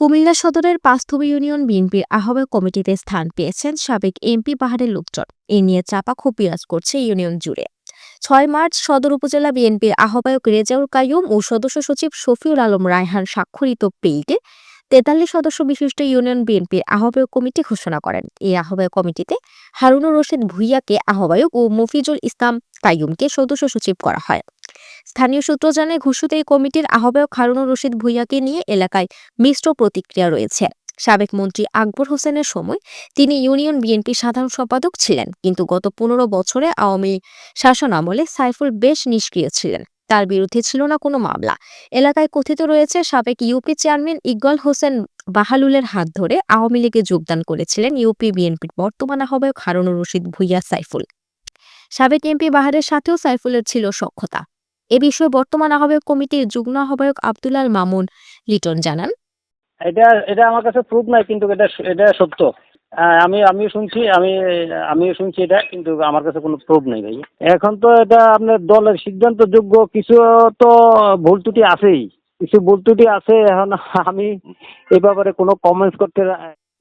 কুমিল্লা সদরের পাঁচথবি ইউনিয়ন বিএনপির আহ্বায়ক কমিটিতে স্থান পেয়েছেন সাবেক এমপি পাহাড়ের লোকজন। এ নিয়ে চাপা ক্ষোভ করছে ইউনিয়ন জুড়ে। ছয় মার্চ সদর উপজেলা বিএনপির আহ্বায়ক রেজাউল কাইয়ুম ও সদস্য সচিব শফিউল আলম রায়হান স্বাক্ষরিত পেইটে তেতাল্লিশ সদস্য বিশিষ্ট ইউনিয়ন বিএনপির আহ্বায়ক কমিটি ঘোষণা করেন। এই আহ্বায়ক কমিটিতে হারুনুর রশিদ ভুইয়াকে আহ্বায়ক ও মফিজুল ইসলাম কাইয়ুমকে সদস্য সচিব করা হয়। স্থানীয় সূত্র জানায়, ঘোষিত এই কমিটির আহ্বায়ক হারুনুর রশিদ ভুইয়াকে নিয়ে এলাকায় মিশ্র প্রতিক্রিয়া রয়েছে। সাবেক মন্ত্রী আকবর হোসেনের সময় তিনি ইউনিয়ন বিএনপি সাধারণ সম্পাদক ছিলেন, কিন্তু গত পনেরো বছরে আওয়ামী শাসন আমলে সাইফুল বেশ নিষ্ক্রিয় ছিলেন। তার বিরুদ্ধে ছিল না কোনো মামলা। এলাকায় কথিত রয়েছে, সাবেক ইউপি চেয়ারম্যান ইকবাল হোসেন বাহালুলের হাত ধরে আওয়ামী লীগে যোগদান করেছিলেন ইউপি বিএনপির বর্তমান আহ্বায়ক হারুনুর রশিদ ভুইয়া সাইফুল। সাবেক এমপি বাহারের সাথেও সাইফুলের ছিল সক্ষতা এ বিষয়ে বর্তমান আহ্বায়ক কমিটির যুগ্ম আহ্বায়ক আব্দুলাল মামুন লিটন জানান। এটা এটা আমার কাছে প্রুফ নাই, কিন্তু এটা এটা সত্য। আমি, আমিও শুনছি, আমি, আমিও শুনছি এটা, কিন্তু আমার কাছে কোনো প্রুফ নেই ভাই। এখন তো এটা আপনার দলের সিদ্ধান্ত যোগ্য কিছু তো ভুল ত্রুটি আছেই। কিছু ভুল ত্রুটি আছে, এখন আমি এ ব্যাপারে কোনো কমেন্টস করতে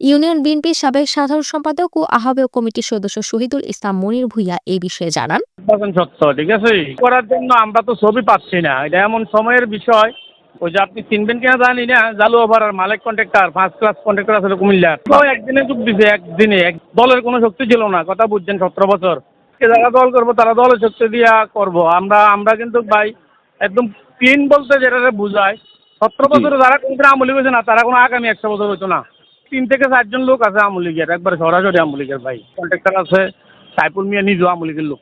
ইউনিয়ন বিএনপির সাবেক সাধারণ সম্পাদক ও আহ্বায়ক কমিটির সদস্য শহীদুল ইসলাম মনির ভুইয়া এই বিষয়ে জানান। সত্য, ঠিক আছে? করার জন্য আমরা তো ছবি পাচ্ছি না। এটা এমন সময়ের বিষয়। ওই যে আপনি চিনবেন কিনা জানি না। জালু ওভার আর মালিক কন্ট্রাক্টর ফার্স্ট ক্লাস কন্ট্রাক্টর আছে কুমিল্লার তো একদিনে যোগ দিছে, একদিনে। এক দলের কোনো শক্তি ছিল না। কথা বুঝছেন, সতেরো বছর। যারা দল করব, তারা দলের শক্তি দিয়া করব। আমরা আমরা কিন্তু ভাই, একদম ক্লিন বলতে যেটা বুঝায়, সতেরো বছরে যারা কোনো আমলি হয়েছে না, তারা কোনো আগামী একশো বছর হইতো না। তিন থেকে চারজন লোক আছে আমলিগের, একবার সরাসরি আমলিগের ভাই। কন্ট্রাক্টর আছে সাইফুল মিয়া নিজেও আমলিগের লোক।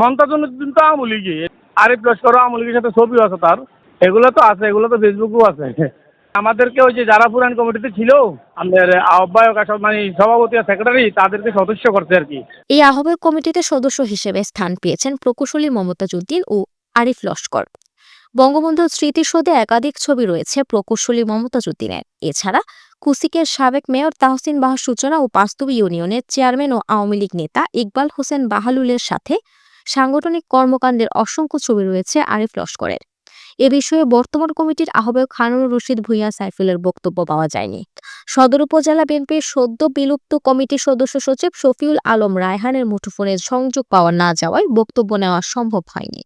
মমতাজুদ্দিন তো আমলিগে, আরিফ লস্করও আমলিগের সাথে ছবিও আছে তার। এগুলো তো আছে, এগুলো তো ফেসবুকেও আছে। আমাদেরকে ওই যে যারা পুরান কমিটিতে ছিল, আমাদের আহ্বায়ক আসল মানে সভাপতি আর সেক্রেটারি তাদেরকে সদস্য করতে আর কি। এই আহ্বায়ক কমিটিতে সদস্য হিসেবে স্থান পেয়েছেন প্রকৌশলী মমতাজউদ্দিন ও আরিফ লস্কর। বঙ্গবন্ধুর স্মৃতিসৌধে একাধিক ছবি রয়েছে প্রকৌশলী মমতাজউদ্দিনের এছাড়া কুসিকের সাবেক মেয়র তাহসিন বাহার সূচনা ও বাস্তব ইউনিয়নের চেয়ারম্যান ও আওয়ামী লীগ নেতা ইকবাল হোসেন বাহালুলের সাথে সাংগঠনিক কর্মকাণ্ডের অসংখ্য ছবি রয়েছে আরিফ লস্করের। এ বিষয়ে বর্তমান কমিটির আহ্বায়ক খানুর রশিদ ভুইয়া সাইফুলের বক্তব্য পাওয়া যায়নি। সদর উপজেলা বিএনপির সদ্য বিলুপ্ত কমিটির সদস্য সচিব শফিউল আলম রায়হানের মুঠোফোনে সংযোগ পাওয়া না যাওয়ায় বক্তব্য নেওয়া সম্ভব হয়নি।